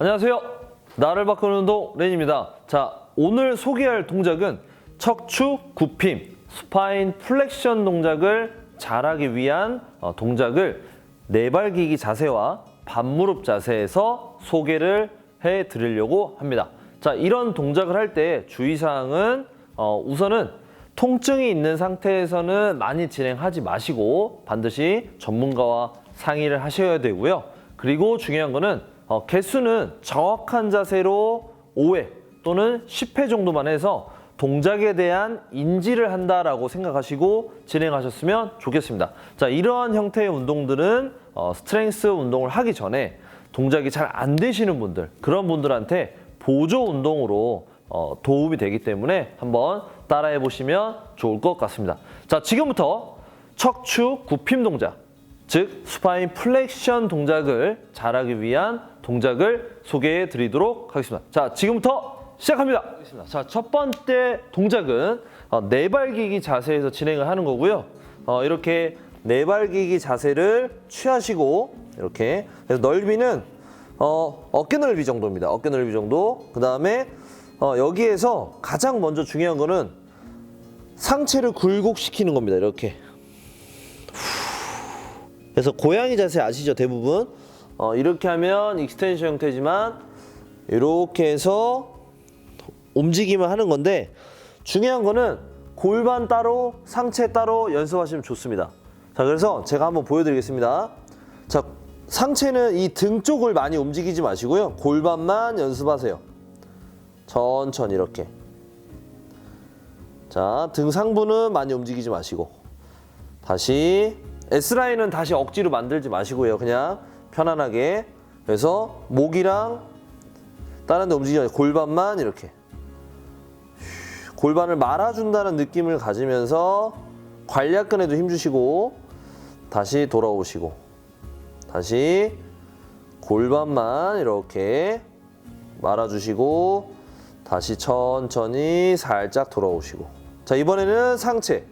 안녕하세요. 나를 바꾸는 운동 렌입니다. 자, 오늘 소개할 동작은 척추 굽힘, 스파인 플렉션 동작을 잘하기 위한 어, 동작을 내발기기 자세와 반무릎 자세에서 소개를 해 드리려고 합니다. 자, 이런 동작을 할 때 주의사항은 어, 우선은 통증이 있는 상태에서는 많이 진행하지 마시고 반드시 전문가와 상의를 하셔야 되고요. 그리고 중요한 거는 어, 개수는 정확한 자세로 5회 또는 10회 정도만 해서 동작에 대한 인지를 한다라고 생각하시고 진행하셨으면 좋겠습니다. 자, 이러한 형태의 운동들은 어, 스트렝스 운동을 하기 전에 동작이 잘 안 되시는 분들, 그런 분들한테 보조 운동으로 어, 도움이 되기 때문에 한번 따라해 보시면 좋을 것 같습니다. 자, 지금부터 척추 굽힘 동작, 즉 스파인 플렉션 동작을 잘하기 위한 동작을 소개해 드리도록 하겠습니다. 자, 지금부터 시작합니다. 자, 첫 번째 동작은 어, 내발기기 자세에서 진행을 하는 거고요. 어, 이렇게 내발기기 자세를 취하시고 이렇게 그래서 넓이는 어, 어깨 넓이 정도입니다. 어깨 넓이 정도. 그 다음에 어, 여기에서 가장 먼저 중요한 거는 상체를 굴곡시키는 겁니다. 이렇게. 그래서 고양이 자세 아시죠? 대부분. 어, 이렇게 하면 익스텐션 형태지만 이렇게 해서 움직임을 하는 건데 중요한 거는 골반 따로 상체 따로 연습하시면 좋습니다. 자, 그래서 제가 한번 보여드리겠습니다. 자, 상체는 이 등 쪽을 많이 움직이지 마시고요. 골반만 연습하세요. 천천히 이렇게. 자, 등 상부는 많이 움직이지 마시고. 다시 S라인은 다시 억지로 만들지 마시고요. 그냥 편안하게. 그래서 목이랑 다른 데 움직이지 마시고 골반만 이렇게. 골반을 말아준다는 느낌을 가지면서 관략근에도 힘주시고 다시 돌아오시고 다시 골반만 이렇게 말아주시고 다시 천천히 살짝 돌아오시고 자 이번에는 상체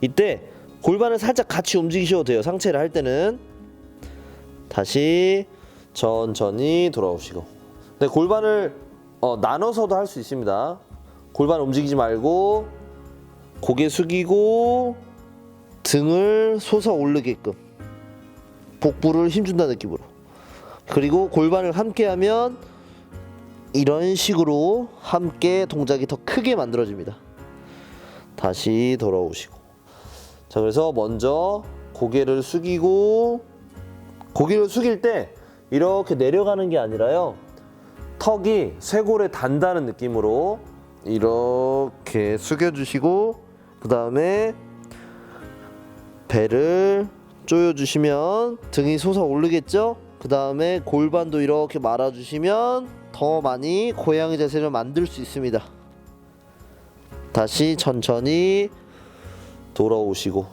이때 골반을 살짝 같이 움직이셔도 돼요. 상체를 할 때는. 다시 천천히 돌아오시고. 네, 골반을 어, 나눠서도 할 수 있습니다. 골반 움직이지 말고 고개 숙이고 등을 솟아 오르게끔 복부를 힘준다는 느낌으로. 그리고 골반을 함께 하면 이런 식으로 함께 동작이 더 크게 만들어집니다. 다시 돌아오시고 자 그래서 먼저 고개를 숙이고 고개를 숙일 때 이렇게 내려가는 게 아니라요 턱이 쇄골에 단다는 느낌으로 이렇게 숙여주시고 그 다음에 배를 조여주시면 등이 솟아 오르겠죠? 그 다음에 골반도 이렇게 말아주시면 더 많이 고양이 자세를 만들 수 있습니다. 다시 천천히 돌아오시고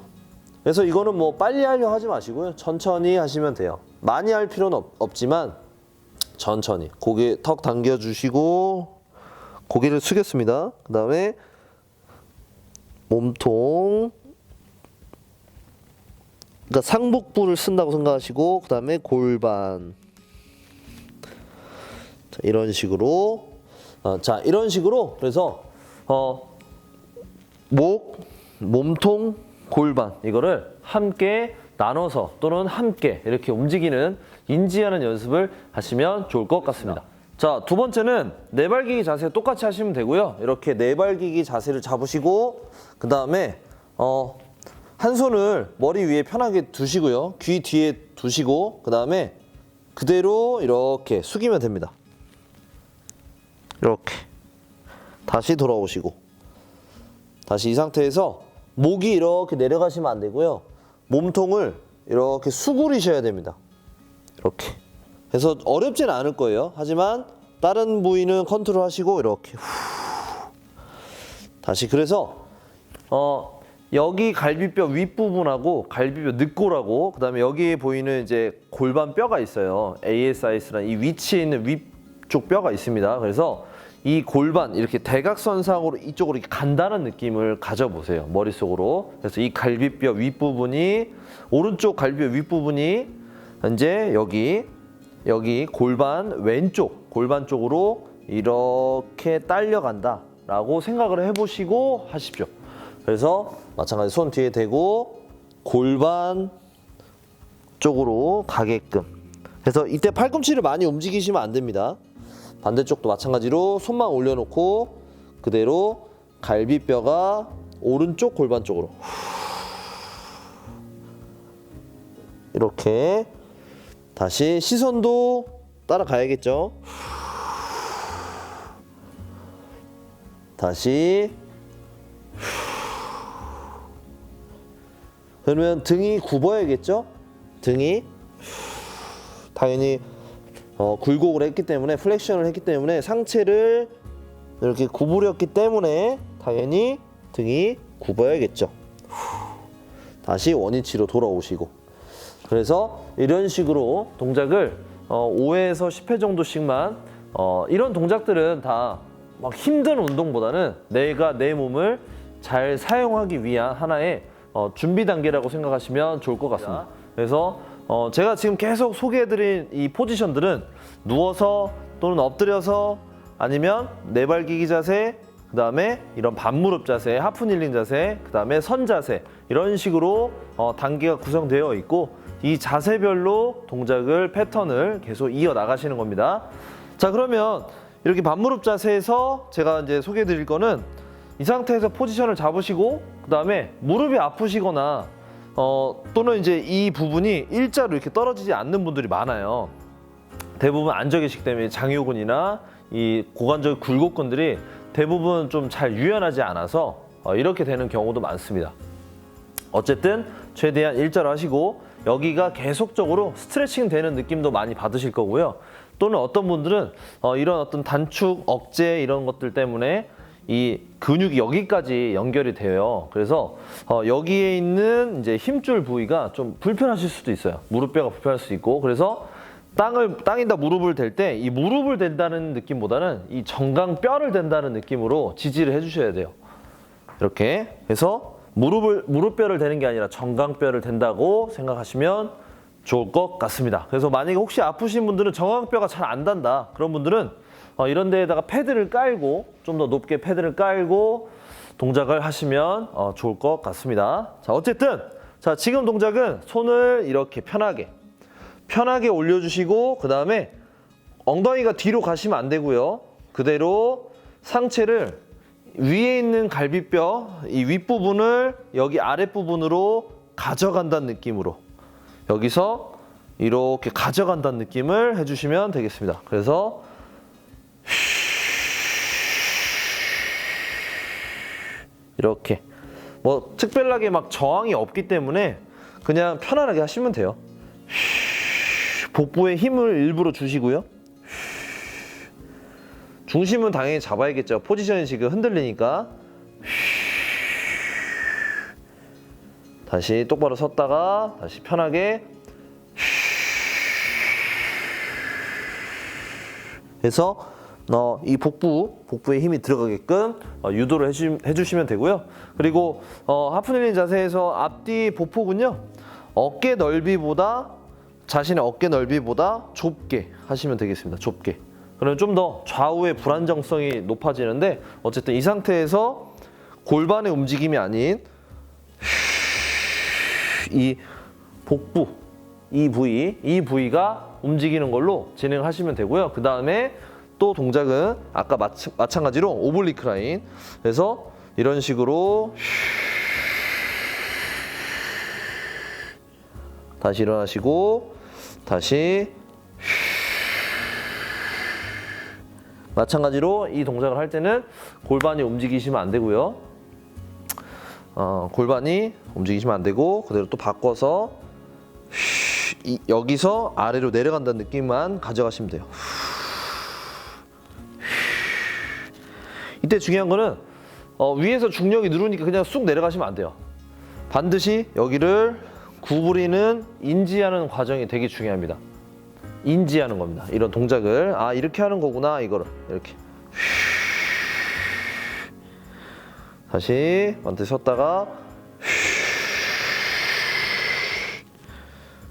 그래서 이거는 뭐 빨리 하려 하지 마시고요. 천천히 하시면 돼요. 많이 할 필요는 없, 없지만 천천히 고개 턱 당겨주시고 고개를 숙였습니다. 그 다음에 몸통 그러니까 상복부를 쓴다고 생각하시고 그 다음에 골반 자, 이런 식으로 어, 자 이런 식으로 그래서 어, 목 몸통 골반 이거를 함께 나눠서 또는 함께 이렇게 움직이는 인지하는 연습을 하시면 좋을 것 같습니다. 자, 두 번째는 내발기기 자세 똑같이 하시면 되고요. 이렇게 내발기기 자세를 잡으시고 그 다음에 어, 한 손을 머리 위에 편하게 두시고요. 귀 뒤에 두시고 그 다음에 그대로 이렇게 숙이면 됩니다. 이렇게 다시 돌아오시고 다시 이 상태에서 목이 이렇게 내려가시면 안 되고요. 몸통을 이렇게 수그리셔야 됩니다. 이렇게. 그래서 어렵진 않을 거예요. 하지만 다른 부위는 컨트롤 하시고 이렇게 후. 다시 그래서 어 여기 갈비뼈 윗부분하고 갈비뼈 늑골하고 그다음에 여기에 보이는 이제 골반 뼈가 있어요. ASIS라는 이 위치에 있는 위쪽 뼈가 있습니다. 그래서 이 골반 이렇게 대각선상으로 이쪽으로 이렇게 간다는 느낌을 가져보세요. 머릿속으로. 그래서 이 갈비뼈 윗부분이 오른쪽 갈비뼈 윗부분이 이제 여기 여기 골반 왼쪽 골반 쪽으로 이렇게 딸려간다 라고 생각을 해보시고 하십시오. 그래서 마찬가지 손 뒤에 대고 골반 쪽으로 가게끔. 그래서 이때 팔꿈치를 많이 움직이시면 안 됩니다 반대쪽도 마찬가지로 손만 올려놓고 그대로 갈비뼈가 오른쪽 골반 쪽으로 이렇게 다시 시선도 따라가야겠죠. 다시 그러면 등이 굽어야겠죠? 등이 당연히 어, 굴곡을 했기 때문에 플렉션을 했기 때문에 상체를 이렇게 구부렸기 때문에 당연히 등이 굽어야겠죠. 다시 원위치로 돌아오시고 그래서 이런 식으로 동작을 어, 5회에서 10회 정도씩만 어, 이런 동작들은 다 막 힘든 운동보다는 내가 내 몸을 잘 사용하기 위한 하나의 어, 준비 단계라고 생각하시면 좋을 것 같습니다. 그래서 어, 제가 지금 계속 소개해드린 이 포지션들은 누워서 또는 엎드려서 아니면 네발기기 자세, 그 다음에 이런 반무릎 자세, 하프닐링 자세, 그 다음에 선 자세 이런 식으로 어, 단계가 구성되어 있고 이 자세별로 동작을 패턴을 계속 이어 나가시는 겁니다. 자 그러면 이렇게 반무릎 자세에서 제가 이제 소개해 드릴 거는 이 상태에서 포지션을 잡으시고 그 다음에 무릎이 아프시거나 어, 또는 이제 이 부분이 일자로 이렇게 떨어지지 않는 분들이 많아요. 대부분 계시기 때문에 장요근이나 이 고관절 굴곡근들이 대부분 좀 잘 유연하지 않아서 어, 이렇게 되는 경우도 많습니다. 어쨌든 최대한 일자로 하시고 여기가 계속적으로 스트레칭 되는 느낌도 많이 받으실 거고요. 또는 어떤 분들은 어, 이런 어떤 단축, 억제 이런 것들 때문에 이 근육이 여기까지 연결이 돼요. 그래서 어, 여기에 있는 이제 힘줄 부위가 좀 불편하실 수도 있어요. 무릎뼈가 불편할 수 있고 그래서 땅을 땅에다 무릎을 댈 때 이 무릎을 댄다는 느낌보다는 이 정강 뼈를 댄다는 느낌으로 지지를 해주셔야 돼요. 이렇게 해서 무릎을 무릎뼈를 대는 게 아니라 정강뼈를 댄다고 생각하시면 좋을 것 같습니다. 그래서 만약에 혹시 아프신 분들은 정강뼈가 잘 안 단다 그런 분들은 어, 이런 데에다가 패드를 깔고 좀 더 높게 패드를 깔고 동작을 하시면 어, 좋을 것 같습니다. 자 어쨌든 자 지금 동작은 손을 이렇게 편하게 편하게 올려주시고 그 다음에 엉덩이가 뒤로 가시면 안 되고요. 그대로 상체를 위에 있는 갈비뼈 이 윗부분을 여기 아랫부분으로 가져간다는 느낌으로 여기서 이렇게 가져간다는 느낌을 해주시면 되겠습니다. 그래서 이렇게 뭐 특별하게 막 저항이 없기 때문에 그냥 편안하게 하시면 돼요. 복부에 힘을 일부러 주시고요. 중심은 당연히 잡아야겠죠. 포지션이 지금 흔들리니까. 다시 똑바로 섰다가 다시 편하게 해서 어, 이 복부 복부에 힘이 들어가게끔 어, 유도를 해주, 해주시면 되고요. 그리고 어, 하프닐링 자세에서 앞뒤 보폭은요 어깨 넓이보다 자신의 어깨 넓이보다 좁게 하시면 되겠습니다. 좁게. 그러면 좀 더 좌우의 불안정성이 높아지는데 어쨌든 이 상태에서 골반의 움직임이 아닌 이 복부 이 부위 이 부위가 움직이는 걸로 진행하시면 되고요. 그 다음에 또 동작은 아까 마치, 마찬가지로 오블리크 라인 그래서 이런 식으로 다시 일어나시고 다시 마찬가지로 이 동작을 할 때는 골반이 움직이시면 안 되고요. 어, 골반이 움직이시면 안 되고 그대로 또 바꿔서 이, 여기서 아래로 내려간다는 느낌만 가져가시면 돼요. 이때 중요한 거는 어, 위에서 중력이 누르니까 그냥 쑥 내려가시면 안 돼요. 반드시 여기를 구부리는 인지하는 과정이 되게 중요합니다. 인지하는 겁니다. 이런 동작을 아 이렇게 하는 거구나 이거를 이렇게 다시 만트 쉬었다가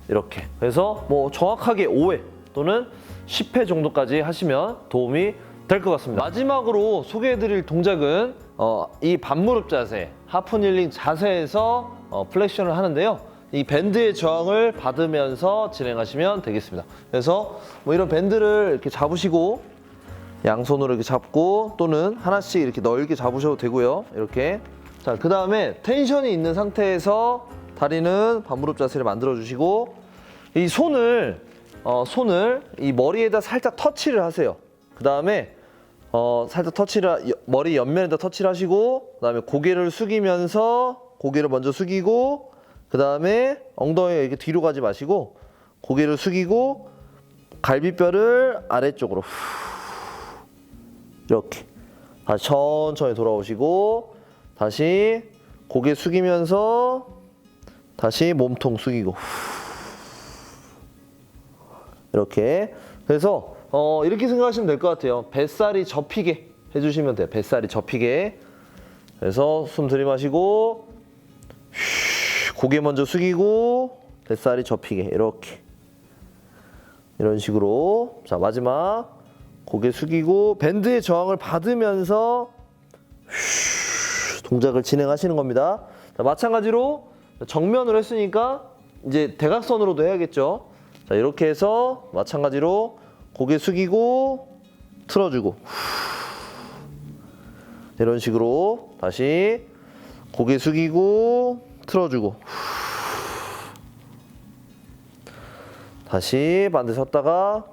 이렇게 그래서 뭐 정확하게 5회 또는 10회 정도까지 하시면 도움이 될 것 같습니다. 마지막으로 소개해드릴 동작은 어, 이 반무릎 자세, 하프 닐링 자세에서 어, 플렉션을 하는데요. 이 밴드의 저항을 받으면서 진행하시면 되겠습니다. 그래서 뭐 이런 밴드를 이렇게 잡으시고 양손으로 이렇게 잡고 또는 하나씩 이렇게 넓게 잡으셔도 되고요. 이렇게. 자, 그 다음에 텐션이 있는 상태에서 다리는 반무릎 자세를 만들어 주시고 이 손을 어, 손을 이 머리에다 살짝 터치를 하세요. 그 다음에 어, 살짝 터치를 여- 머리 옆면에다 터치를 하시고 그 다음에 고개를 숙이면서 고개를 먼저 숙이고 그 다음에 엉덩이 이렇게 뒤로 가지 마시고 고개를 숙이고 갈비뼈를 아래쪽으로 후. 이렇게. 다시 천천히 돌아오시고 다시 고개 숙이면서 다시 몸통 숙이고 이렇게. 그래서 어, 이렇게 생각하시면 될 것 같아요. 뱃살이 접히게 해주시면 돼요. 뱃살이 접히게. 그래서 숨 들이마시고 휴, 고개 먼저 숙이고 뱃살이 접히게 이렇게 이런 식으로 자 마지막 고개 숙이고 밴드의 저항을 받으면서 휴, 동작을 진행하시는 겁니다. 자, 마찬가지로 정면으로 했으니까 이제 대각선으로도 해야겠죠. 자 이렇게 해서 마찬가지로 고개 숙이고 틀어주고 후. 이런 식으로 다시 고개 숙이고 틀어주고 다시 반대 섰다가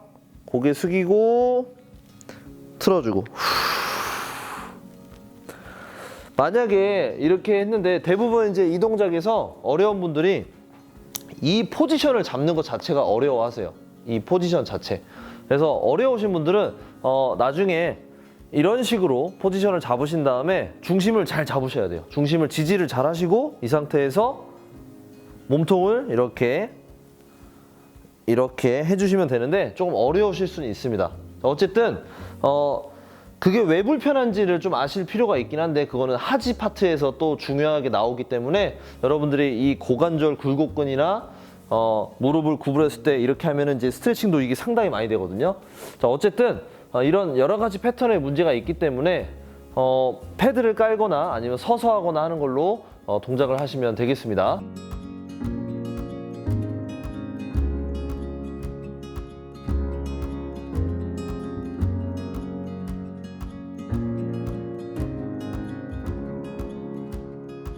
고개 숙이고 틀어주고 만약에 이렇게 했는데 대부분 이제 이 동작에서 어려운 분들이 이 포지션을 잡는 것 자체가 어려워하세요. 이 포지션 자체. 그래서 어려우신 분들은 어, 나중에 이런 식으로 포지션을 잡으신 다음에 중심을 잘 잡으셔야 돼요. 중심을 지지를 잘 하시고 이 상태에서 몸통을 이렇게 이렇게 해주시면 되는데 조금 어려우실 수는 있습니다. 어쨌든 어 그게 왜 불편한지를 좀 아실 필요가 있긴 한데 그거는 하지 파트에서 또 중요하게 나오기 때문에 여러분들이 이 고관절 굴곡근이나 어 무릎을 구부렸을 때 이렇게 하면은 이제 스트레칭도 이게 상당히 많이 되거든요. 자 어쨌든 어, 이런 여러 가지 패턴의 문제가 있기 때문에 어 패드를 깔거나 아니면 서서 하거나 하는 걸로 어, 동작을 하시면 되겠습니다.